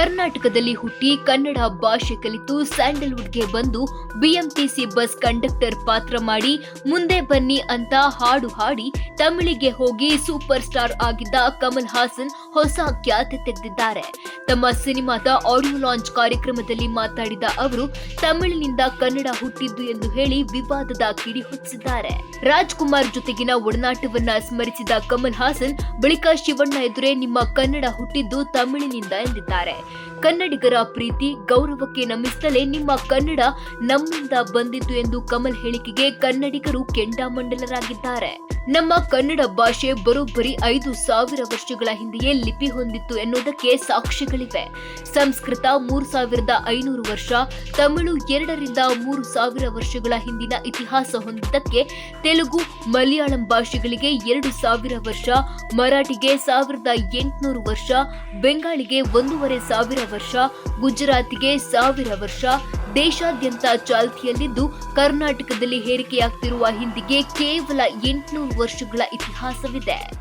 ಕರ್ನಾಟಕದಲ್ಲಿ ಹುಟ್ಟಿ ಕನ್ನಡ ಭಾಷೆ ಕಲಿತು ಸ್ಯಾಂಡಲ್ವುಡ್ಗೆ ಬಂದು ಬಿಎಂಟಿಸಿ ಬಸ್ ಕಂಡಕ್ಟರ್ ಪಾತ್ರ ಮಾಡಿ ಮುಂದೆ ಬನ್ನಿ ಅಂತ ಹಾಡು ಹಾಡಿ ತಮಿಳಿಗೆ ಹೋಗಿ ಸೂಪರ್ ಸ್ಟಾರ್ ಆಗಿದ್ದ ಕಮಲ್ ಹಾಸನ್ ಹೊಸ ಖ್ಯಾತಿ ತೆಗೆದಿದ್ದಾರೆ. ತಮ್ಮ ಸಿನಿಮಾದ ಆಡಿಯೋ ಲಾಂಚ್ ಕಾರ್ಯಕ್ರಮದಲ್ಲಿ ಮಾತಾಡಿದ ಅವರು, ತಮಿಳಿನಿಂದ ಕನ್ನಡ ಹುಟ್ಟಿದ್ದು ಎಂದು ಹೇಳಿ ವಿವಾದದ ಕಿಡಿ ಹೊತ್ತಿಸಿದ್ದಾರೆ ರಾಜ್ಕುಮಾರ್ ಜೊತೆಗಿನ ಒಡನಾಟವನ್ನ ಸ್ಮರಿಸಿದ ಕಮಲ್ ಹಾಸನ್, ಬಳಿಕ ಶಿವಣ್ಣ ಎದುರೇ ನಿಮ್ಮ ಕನ್ನಡ ಹುಟ್ಟಿದ್ದು ತಮಿಳಿನಿಂದ ಎಂದಿದ್ದಾರೆ. ಕನ್ನಡಿಗರ ಪ್ರೀತಿ, ಗೌರವಕ್ಕೆ ನಮಿಸುತ್ತಲೇ ನಿಮ್ಮ ಕನ್ನಡ ನಮ್ಮಿಂದ ಬಂದಿದ್ದು ಎಂದು ಕಮಲ್ ಹೇಳಿಕೆಗೆ ಕನ್ನಡಿಗರು ಕೆಂಡಾಮಂಡಲರಾಗಿದ್ದಾರೆ. ನಮ್ಮ ಕನ್ನಡ ಭಾಷೆ ಬರೋಬ್ಬರಿ ಐದು ಸಾವಿರ ವರ್ಷಗಳ ಹಿಂದೆಯೇ ಲಿಪಿ ಹೊಂದಿತ್ತು ಎನ್ನುವುದಕ್ಕೆ ಸಾಕ್ಷ್ಯಗಳಿವೆ. ಸಂಸ್ಕೃತ ಮೂರು ಸಾವಿರದ ಐನೂರು ವರ್ಷ, ತಮಿಳು ಎರಡರಿಂದ ಮೂರು ಸಾವಿರ ವರ್ಷಗಳ ಹಿಂದಿನ ಇತಿಹಾಸ ಹೊಂದಿದ್ದಕ್ಕೆ ತೆಲುಗು, ಮಲಯಾಳಂ ಭಾಷೆಗಳಿಗೆ ಎರಡು ಸಾವಿರ ವರ್ಷ, ಮರಾಠಿಗೆ ಸಾವಿರದ ಎಂಟುನೂರು ವರ್ಷ, ಬೆಂಗಾಳಿಗೆ ಒಂದೂವರೆ ಸಾವಿರ ವರ್ಷ, ಗುಜರಾತಿಗೆ ಸಾವಿರ ವರ್ಷ ದೇಶಾದ್ಯಂತ ಚಾಲ್ತಿಯಲ್ಲಿದ್ದು ಕರ್ನಾಟಕದಲ್ಲಿ ಹೇರಿಕೆಯಾಗ್ತಿರುವ ಹಿಂದಿಗೆ ಕೇವಲ ಎಂಟುನೂರು ವರ್ಷಗಳ ಇತಿಹಾಸವಿದೆ.